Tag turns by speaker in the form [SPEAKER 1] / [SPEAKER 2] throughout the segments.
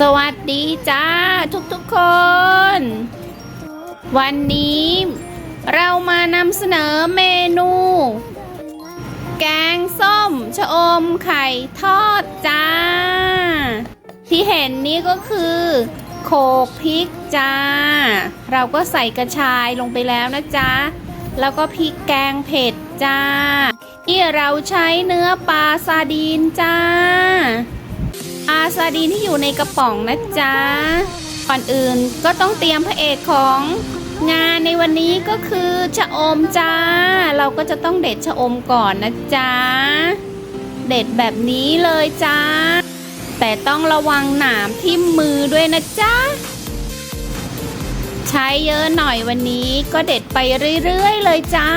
[SPEAKER 1] สวัสดีจ้าทุกๆคน วันนี้เรามานำเสนอเมนู แกงส้มชะอมไข่ทอดจ้า ที่เห็นนี้ก็คือ โขลกพริกจ้า เราก็ใส่กระชายลงไปแล้วนะจ๊ะ แล้วก็พริกแกงเผ็ดจ้า ที่เราใช้เนื้อปลาซาดีนจ้า ซาดีนที่อยู่ในกระป๋องนะจ๊ะ ก่อนอื่นก็ต้องเตรียมพระเอกของงานในวันนี้ก็คือชะอมจ้า เราก็จะต้องเด็ดชะอมก่อนนะจ๊ะ เด็ดแบบนี้เลยจ้า แต่ต้องระวังหนามทิ่มมือด้วยนะจ๊ะ ใช้เยอะหน่อยวันนี้ก็เด็ดไปเรื่อยๆเลยจ้า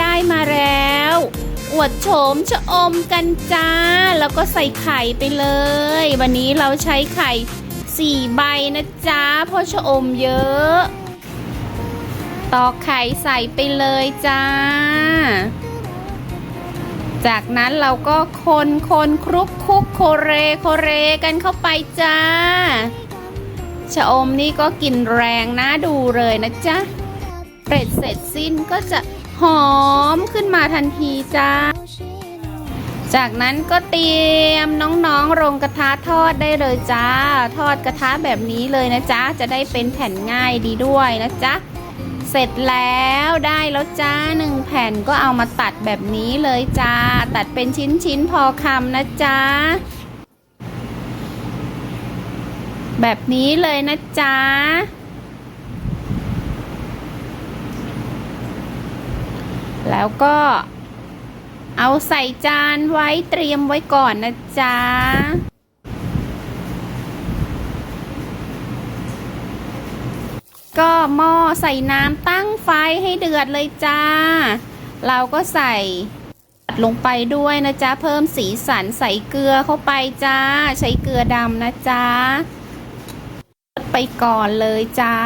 [SPEAKER 1] ได้มาแล้ว อวดโฉมชะอมกันจ้า แล้วก็ใส่ไข่ไปเลย วันนี้เราใช้ไข่สี่ใบนะจ๊ะเพราะชะอมเยอะ ตอกไข่ใส่ไปเลยจ้า จากนั้นเราก็คนคนคลุกคลุกโคเรโคเรกันเข้าไปจ้า ชะอมนี่ก็กลิ่นแรงน่าดูเลยนะจ๊ะเร็ดเสร็จสิ้นก็จะ หอมขึ้นมาทันทีจ้า จากนั้นก็เตรียมน้องๆลงกระทะทอดได้เลยจ้า ทอดกระทะแบบนี้เลยนะจ๊ะ จะได้เป็นแผ่นง่ายดีด้วยนะจ๊ะ เสร็จแล้วได้แล้วจ้าหนึ่งแผ่นก็เอามาตัดแบบนี้เลยจ้า ตัดเป็นชิ้นๆพอคำนะจ๊ะแบบนี้เลยนะจ๊ะ แล้วก็เอาใส่จานไว้เตรียมไว้ก่อนนะจ๊ะ ก็หม้อใส่น้ำตั้งไฟให้เดือดเลยจ้า เราก็ใส่ลงไปด้วยนะจ๊ะ เพิ่มสีสันใส่เกลือเข้าไปจ้า ใช้เกลือดำนะจ๊ะไปก่อนเลยจ้า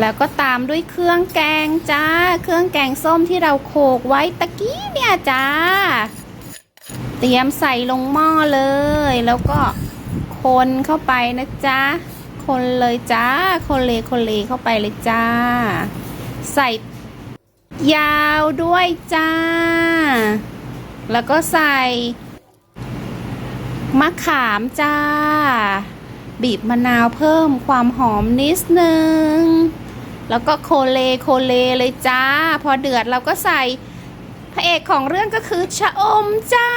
[SPEAKER 1] แล้วก็ตามด้วยเครื่องแกงจ้า เครื่องแกงส้มที่เราโขลกไว้ตะกี้เนี่ยจ้า เตรียมใส่ลงหม้อเลย แล้วก็คนเข้าไปนะจ๊ะคนเลยจ้า คนเลคนเลเข้าไปเลยจ้า ใส่ยาวด้วยจ้า แล้วก็ใส่มะขามจ้า บีบมะนาวเพิ่มความหอมนิดนึง แล้วก็โคเลโคเลเลยจ้า พอเดือดเราก็ใส่พระเอกของเรื่องก็คือชะอมจ้า